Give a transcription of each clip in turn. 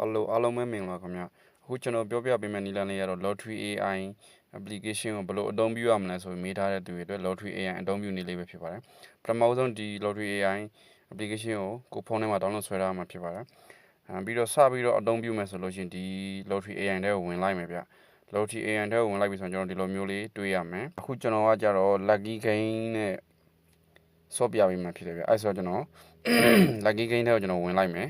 Hello အားလုံးပဲမင်္ဂလာခင်ဗျအခုကျွန်တော်ပြောပြပေးမယ့်နည်းလမ်းလေးကတော့ Lottery AI application ကိုဘယ်လိုအသုံးပြုရမလဲဆိုပြီးမေးထားတဲ့သူတွေအတွက် Lottery AI အသုံးပြုနည်းလေးပဲဖြစ်ပါတယ်ပထမဆုံးဒီ Lottery AI application ကိုကိုဖုန်းထဲမှာ download ဆွဲထားမှာဖြစ်ပါတယ်အဲပြီးတော့စပြီးတော့အသုံးပြုမယ်ဆိုလို့ရှိရင်ဒီ Lottery AI ထဲကိုဝင်လိုက်မယ်ဗျ Lottery AI ထဲကိုဝင်လိုက်ပြီဆိုရင်ကျွန်တော်ဒီလိုမျိုးလေးတွေ့ရမယ်အခုကျွန်တော်ကကြတော့ Lucky Game နဲ့ဆော့ပြပေးမှဖြစ်တယ်ဗျအဲဆိုတော့ကျွန်တော် Lucky Game ထဲကိုကျွန်တော်ဝင်လိုက်မယ်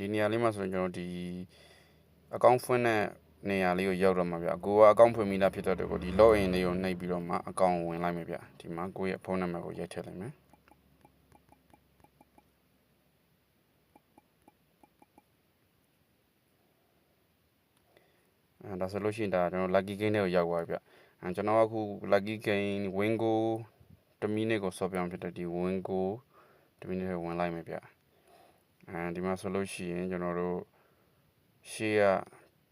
ဒီနေရာလေးမှာဆိုရင်ကျွန်တော်ဒီအကောင့်ဖွင့်တဲ့နေရာလေးကိုရောက်တော့မှာဗျကိုကအကောင့်ဖွင့်မိတာဖြစ်တဲ့ကိုဒီ login လေးကိုနှိပ်ပြီးတော့မှအကောင့်ဝင်လိုက်မယ်ဗျဒီမှာကိုရဲ့ဖုန်းနံပါတ်ကိုရိုက်ထည့်လိုက်မယ်အဲဒါဆိုလို့ရှိရင်ဒါကျွန်တော် lucky game တွေကိုရောက်သွားပြီဗျအဲကျွန်တော်အခု lucky game win go 1 minute ကိုစော်ပြောင်းဖြစ်တဲ့ဒီ win go 1 minute ကိုဝင်လိုက်မယ်ဗျ အဲဒီမှာဆိုလို့ရှိရင်ကျွန်တော်တို့ရှေ့က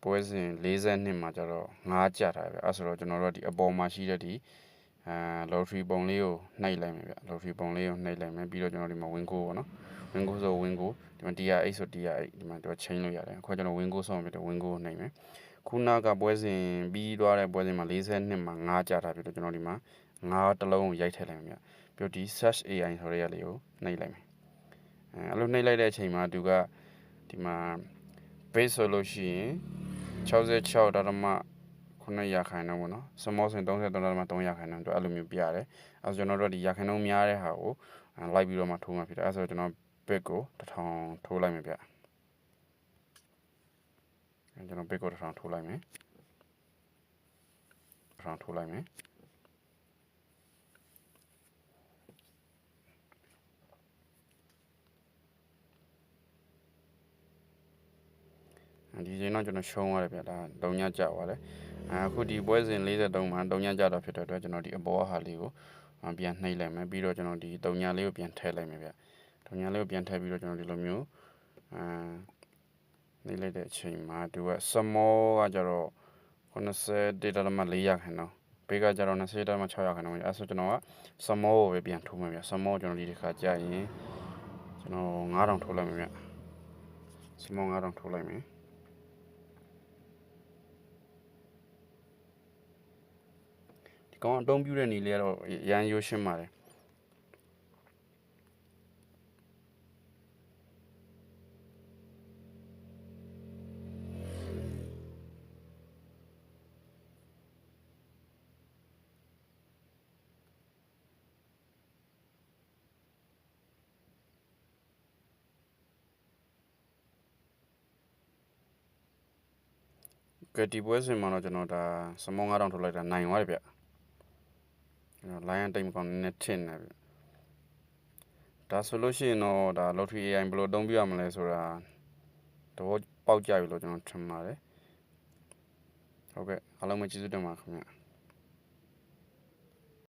ပွဲစဉ်42မှာကျတော့9ကြတာဗျအဲဆိုတော့ကျွန်တော်တို့ဒီအပေါ်မှာရှိတဲ့ဒီအဲ lottery ပုံလေးကိုနှိပ်လိုက်မယ်ဗျ lottery ပုံလေးကိုနှိပ်လိုက်မယ်ပြီးတော့ကျွန်တော်ဒီမှာ win go ပေါ့နော် win go ဆို win go ဒီမှာ TR8 ဆို TR8 ဒီမှာတော့ chain လို့ရတယ်အခုကျွန်တော် win go ဆောင်းပြတယ် win go ကိုနှိပ်မယ်ခုနကပွဲစဉ်ပြီးသွားတဲ့ပွဲစဉ်မှာ42မှာ9ကြတာပြီတော့ကျွန်တော်ဒီမှာ9တလုံးကိုရိုက်ထည့်လိုက်မယ်ဗျပြီးတော့ဒီ search AI ဆိုတဲ့ရလေးကိုနှိပ်လိုက်မယ် အဲအဲ့လိုနှိပ်လိုက်တဲ့အချိန်မှာသူကဒီမှာ base ဆိုလို့ရှိရင်66ဒသမ9ရာခိုင်နှုန်းပေါ့နော် small ဆိုရင်33ဒသမ3ရာခိုင်နှုန်းတို့အဲ့လိုမျိုးပြရတယ်အဲဆိုကျွန်တော်တို့ဒီရာခိုင်နှုန်းများတဲ့ဟာကိုလိုက်ပြီးတော့မှထိုးမှဖြစ်တယ်အဲဆိုကျွန်တော် bit ကို1000ထိုးလိုက်မယ်ဗျအဲကျွန်တော် bit ကို1000ထိုးလိုက်မယ်1000ထိုးလိုက်မယ် ဒီချိန်တော့ကျွန်တော်ရှုံးသွားတယ်ဗျဒါတုံညကြသွားတယ်အခုဒီပွဲစဉ်43မှာတုံညကြတာဖြစ်တဲ့အတွက်ကျွန်တော်ဒီအပေါ်ဟာလေးကိုပြန်နှိပ်လိုက်မယ်ပြီးတော့ကျွန်တော်ဒီတုံညလေးကိုပြန်ထည့်လိုက်မယ်ဗျတုံညလေးကိုပြန်ထည့်ပြီးတော့ကျွန်တော်ဒီလိုမျိုးအာနှိပ်လိုက်တဲ့အချိန်မှာသူက small ကကြတော့91.4ရာခိုင်နှုန်းဘေးကကြတော့20.6ရာခိုင်နှုန်းအဲဆိုကျွန်တော်က small ကိုပဲပြန်ထိုးမယ်ဗျ small ကျွန်တော်ဒီတစ်ခါကြာရင်ကျွန်တော်9000ထိုးလိုက်မယ်ဗျ small 9000ထိုးလိုက်မယ် ကောင်အတုံးပြတဲ့နေလေးကတော့ရန်ရိုးရှင်းပါတယ်ကတိပွဲစင်မှာတော့ကျွန်တော်ဒါစမောင်း9000ထုတ်လိုက်တာနိုင်သွားပြီဗျ။ လိုင်းအတိတ်မကောင်းနည်းနည်းထင်နေပြီ။ဒါဆိုလို့ရှိရင်တော့ဒါ lottery AI ဘယ်လိုအသုံးပြရမလဲဆိုတာသဘောပေါက်ကြပြီလို့ကျွန်တော်ထင်ပါတယ်။ဟုတ်ကဲ့အားလုံးပဲကျေးဇူးတင်ပါခင်ဗျာ။